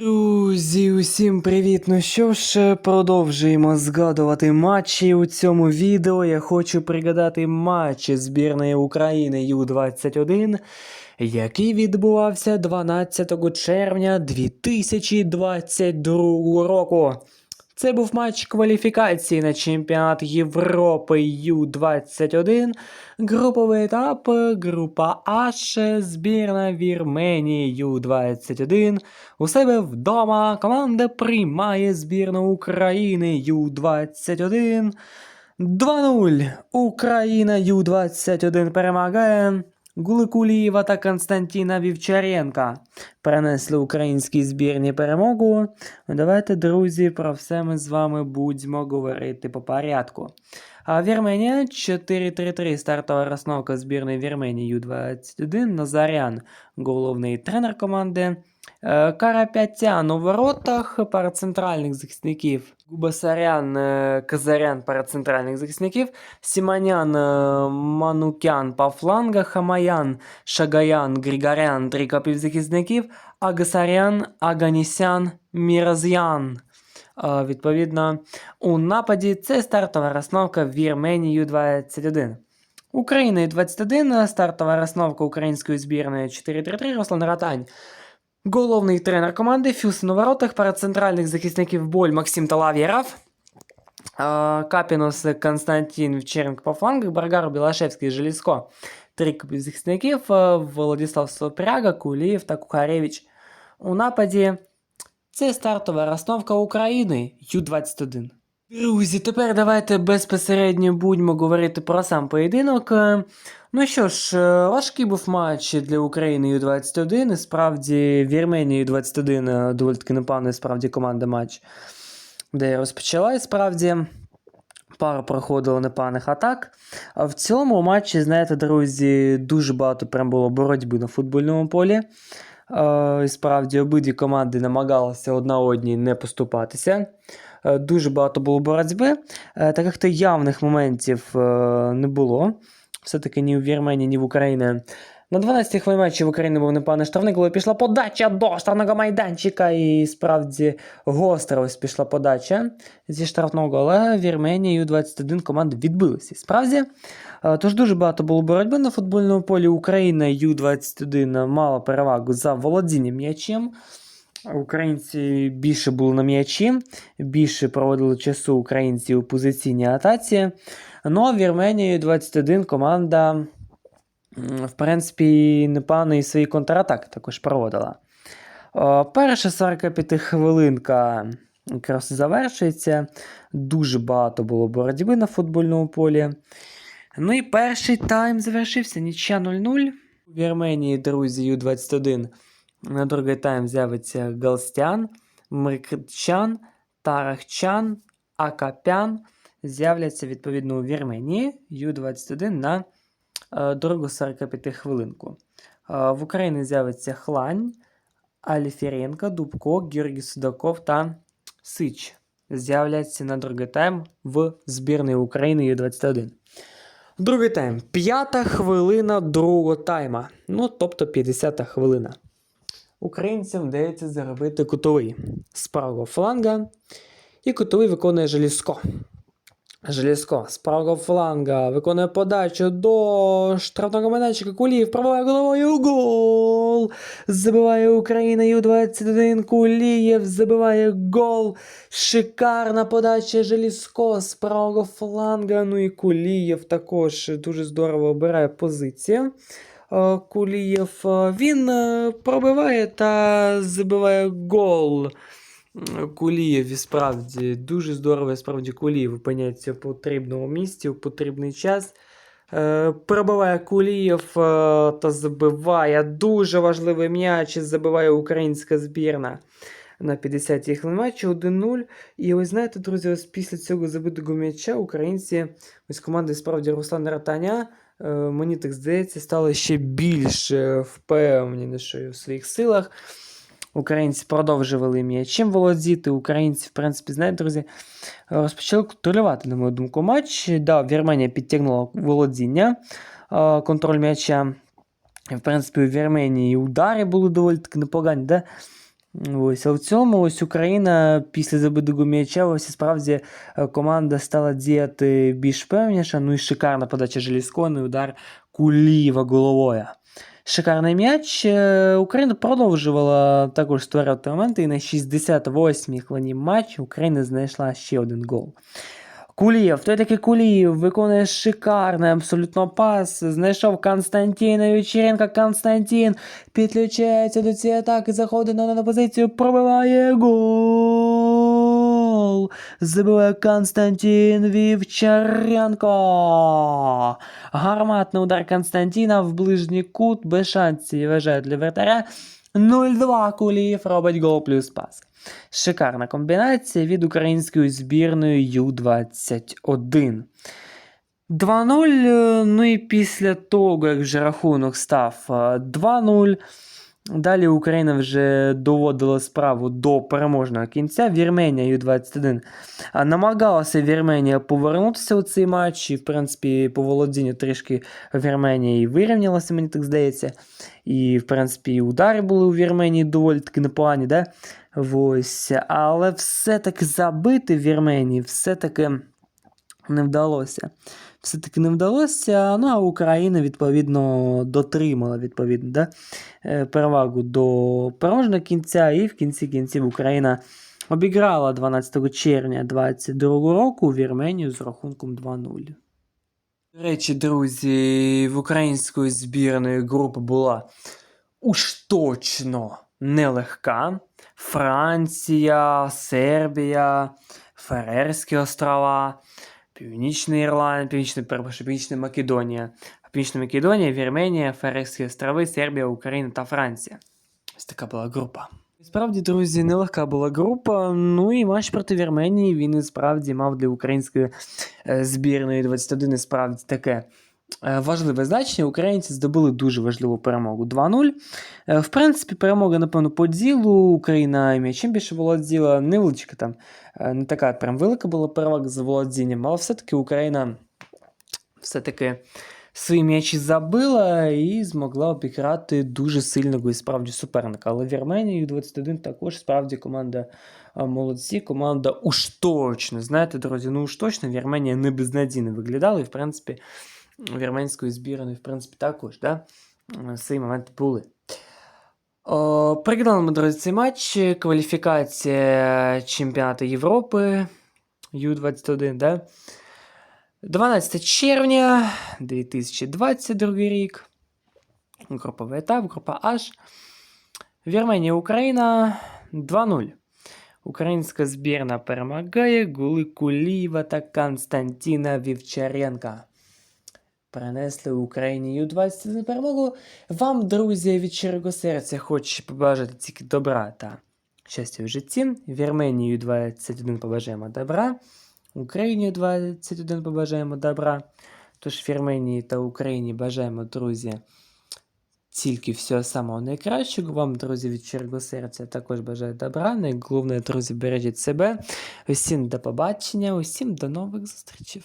Друзі, усім привіт! Ну що ж, продовжуємо згадувати матчі. У цьому відео я хочу пригадати матч збірної України Ю-21, який відбувався 12 червня 2022 року. Це був матч кваліфікації на чемпіонат Європи Ю-21, груповий етап, група H, збірна Вірменії Ю-21. У себе вдома команда приймає збірну України Ю-21. 2-0. Україна Ю-21 перемагає. Гули Кулієва та Константіна Вівчаренка принесли українській збірні перемогу. Давайте, друзі, про все ми з вами будемо говорити по порядку. А Вірменія 4-3-3 стартова розновка збірної Вірменії Ю-21. Назарян, головний тренер команди. Е, Карапятян у воротах, пара центральних захисників. Губасарян, е, Казарян, пара центральних захисників. Сіманян, е, Манукян по флангах, Хамаян, Шагаян, Григорян, три півзахисників. Агасарян, Аганісян, Міразян. Відповідно, у нападі це стартова розновка Вірменії Ю-21. Україна Ю-21, стартова розновка української збірної 4-3-3, Руслан Ратань. Головний тренер команди Фюсен у воротах, перед центральних захисників Боль Максим Талавєров. Капінус Константин Вчеренко по флангах, Баргару Білашевський Желізко. Три захисників Владислав Сопряга, Кулієв та Кухаревич. У нападі це стартова розновка України Ю-21. Друзі, тепер давайте безпосередньо будемо говорити про сам поєдинок. Ну що ж, е, важкий був матч для України Ю-21. І справді Вірменія Ю-21 е, доволі таки непевна справді команда матч, де розпочала. І справді пара проходила непоганих атак. А в цьому матчі, знаєте, друзі, дуже багато прям було боротьби на футбольному полі. Е, І справді обидві команди намагалися одна одній не поступатися. Дуже багато було боротьби. Е, Таких то явних моментів не було. Все-таки ні в Вірменії, ні в Україні. На 12-й хвилині матчі в Україні був непоганий штрафник, коли пішла подача до штрафного майданчика. І справді гостро ось пішла подача зі штрафного, але Вірменія Ю-21 команди відбилися. Справді, е, тож дуже багато було боротьби на футбольному полі. Україна Ю-21 мала перевагу за володінням м'ячем. Українці більше були на м'ячі, більше проводили часу українці у позиційній атаці. Ну а Вірменія 21 команда, в принципі, і свої контратаки також проводила. Перша 45 хвилинка якраз завершується. Дуже багато було боротьби на футбольному полі. Ну і перший тайм завершився. Нічия 0-0. У Вірменії, друзі, Ю-21 на другий тайм з'явиться Галстян, Мрикчан, Тарахчан, Акапян. З'являться відповідно у Вірменії Ю-21 на е, другу 45 хвилинку. Е, в Україні з'явиться Хлань, Аліфіренко, Дубко, Георгій Судаков та Сич. З'являться на другий тайм в збірної України Ю-21. Другий тайм. П'ята хвилина другого тайма. Ну, тобто 50-та хвилина. Українцям вдається заробити кутовий з правого фланга. І кутовий виконує Желізко. Желізко з правого фланга виконує подачу до штрафного майданчика Куліїв. Пробиває головою гол. Забиває Україна Ю-21. Кулієв забиває гол. Шикарна подача Желізко з правого фланга. Ну і Кулієв також дуже здорово обирає позицію. Е, Кулієв е, він е, пробиває та забиває гол. М, Кулієв і справді дуже здорово, справді Кулієв опиняється в потрібному місці, в потрібний час. Е, Пробиває Кулієв е, та забиває дуже важливий м'яч і забиває українська збірна. На 50-й хвилині матчу 1-0. І ось знаєте, друзі, ось після цього забитого м'яча українці, ось команди справді Руслана Ратаня, е, мені так здається, стали ще більш впевненішою в своїх силах. Українці продовжували м'ячем володіти. Українці, в принципі, знаєте, друзі, розпочали контролювати, на мою думку, матч. Да, Вірменія підтягнула володіння, контроль м'яча. В принципі, у Вірменії удари були доволі таки непогані. Да? Ось, а в цьому ось Україна після забитого м'яча ось справді е, команда стала діяти більш певніше. Ну і шикарна подача Желіскону, і удар Куліва головою. Шикарний м'яч. Е, Україна продовжувала також створювати моменти, і на 68-й хвилині матчу Україна знайшла ще один гол. Кулієв, той такий Кулієв, виконує шикарний абсолютно пас. Знайшов Константіна Вечеренка. Константін підключається до цієї атаки, заходить на, на позицію, пробиває гол. Забиває Константин Вівчаренко. Гарматний удар Константіна в ближній кут, без шансів вважає для вратаря. 0-2 Кулієв робить гол плюс пас. Шикарна комбінація від української збірної Ю-21. 2-0. е, Ну і після того, як вже рахунок став е, 2-0. Далі Україна вже доводила справу до переможного кінця. Вірменія Ю-21 намагалася Вірменія повернутися у цей матч. І, в принципі, по володінню трішки Вірменія і вирівнялася, мені так здається. І, в принципі, удари були у Вірменії доволі таки непогані, да? Ось. Але все-таки забити Вірменії все-таки не вдалося. Все-таки не вдалося. Ну, а Україна, відповідно, дотримала відповідно, да? е, перевагу до переможного кінця, і в кінці кінців Україна обіграла 12 червня 2022 року Вірменію з рахунком 2-0. До речі, друзі, в української збірної група була уж точно нелегка. Франція, Сербія, Ферерські острова, Північний Ірланд, Північна, перепрошую, Північна Македонія. Північна Македонія, Вірменія, Ферерські острови, Сербія, Україна та Франція. Ось така була група. Справді, друзі, нелегка була група. Ну і матч проти Вірменії він і справді мав для української е, збірної 21 і справді таке важливе значення. Українці здобули дуже важливу перемогу 2-0. Е, В принципі, перемога, напевно, по ділу. Україна м'ячем більше володіла. Невеличка там, е, не така прям велика була перевага за володінням, але все-таки Україна все-таки свої м'ячі забила і змогла обіграти дуже сильного і справді суперника. Але Вірменія U21 також справді команда молодці, команда уж точно. Знаєте, друзі, ну уж точно Вірменія не безнадійно виглядала, і в принципі, вірменської збірної, в принципі, також, да, е, свої моменти були. О, Пригнали друзі, цей матч. Кваліфікація чемпіонату Європи Ю-21, да? 12 червня 2022 рік. Груповий етап, група H. Вірменія, Україна 2-0. Українська збірна перемагає Гули Куліва та Константіна Вівчаренка. Принесли Україні Ю-21 перемогу. Вам, друзі, від щирого серця хочу побажати тільки добра та щастя в житті. Вірменії Ю-21 побажаємо добра. Україні 21 побажаємо добра. Тож Вірменії та Україні бажаємо, друзі, тільки всього самого найкращого. Вам, друзі, від щирого серця також бажаю добра. Найголовніше, друзі, бережіть себе. Усім до побачення, усім до нових зустрічей.